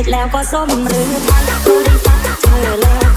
สิทธิ์แล้วก็ส้มหรือทางดูดีฟ้าเธอแล้ว